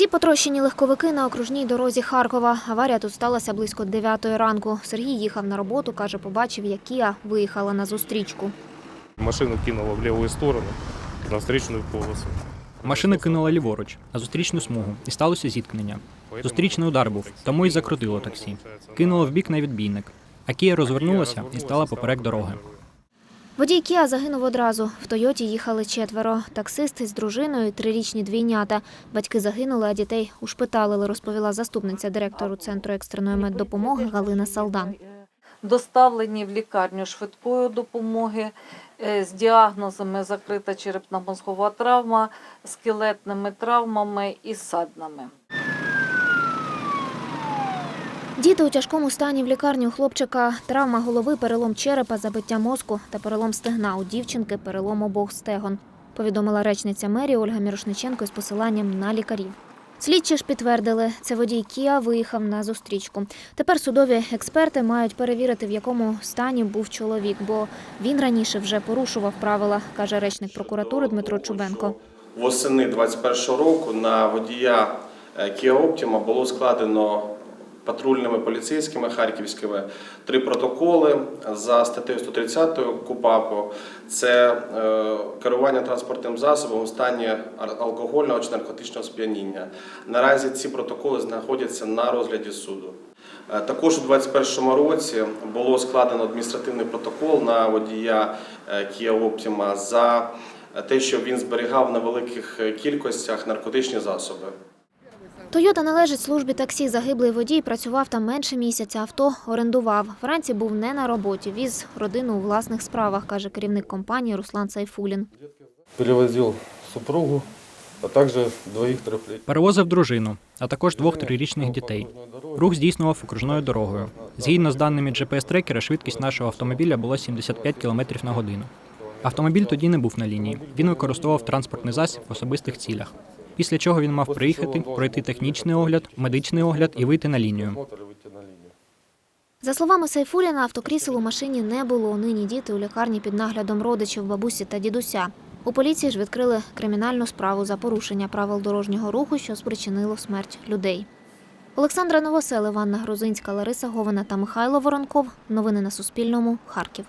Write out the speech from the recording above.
Ці потрощені легковики на окружній дорозі Харкова. Аварія тут сталася близько 9 ранку. Сергій їхав на роботу, каже, побачив, як Кія виїхала на зустрічку. Машину кинуло в ліву сторону на встречную полосу. Машина кинула ліворуч на зустрічну смугу і сталося зіткнення. Зустрічний удар був, тому й закрутило таксі. Кинуло в бік на відбійник. А Кія розвернулася і стала поперек дороги. Водій Кія загинув одразу. В Тойоті їхали четверо. Таксист із дружиною, трирічні двійнята. Батьки загинули, а дітей ушпиталили, розповіла заступниця директору центру екстреної меддопомоги Галина Салдан. доставлені в лікарню швидкої допомоги е, з діагнозами закрита черепно-мозгова травма, скелетними травмами і саднами. Діти у тяжкому стані в лікарні у хлопчика травма голови, перелом черепа, забиття мозку та перелом стегна. У дівчинки перелом обох стегон. Повідомила речниця мерії Ольга Мірошниченко з посиланням на лікарів. Слідчі ж підтвердили, це водій Кія виїхав на зустрічку. Тепер судові експерти мають перевірити, в якому стані був чоловік, бо він раніше вже порушував правила, каже речник прокуратури Дмитро Чубенко. Восени 21 року на водія е, Kia Optima було складено патрульними поліцейськими харківськими три протоколи за статтею 130 КУПАПу. Це е, керування транспортним засобом у стані алкогольного чи наркотичного сп'яніння. Наразі ці протоколи знаходяться на розгляді суду. Е, Також у 2021 році було складено адміністративний протокол на водія е, Kia Optima за те, що він зберігав на великих кількостях наркотичні засоби. Тойота належить службі таксі. Загиблий водій працював там менше місяця. Авто орендував. Вранці був не на роботі. Віз родину у власних справах, каже керівник компанії Руслан Сайфулін. перевозил супругу, а также двоих трехлетних. Перевозив дружину, а також двох трирічних дітей. Рух здійснював окружною дорогою. Згідно з даними GPS-трекера, швидкість нашого автомобіля була 75 км на годину. Автомобіль тоді не був на лінії. Він використовував транспортний засіб в особистих цілях. Після чого він мав приїхати, пройти технічний огляд, медичний огляд і вийти на лінію. Смотр и выйти на линию. За словами Сайфуліна, автокрісел у машині не було. Нині діти у лікарні під наглядом родичів, бабусі та дідуся. У поліції ж відкрили кримінальну справу за порушення правил дорожнього руху, що спричинило смерть людей. Олександра Новоселова, Анна Грузинська, Лариса Говина та Михайло Воронков. Новини на Суспільному. Харків.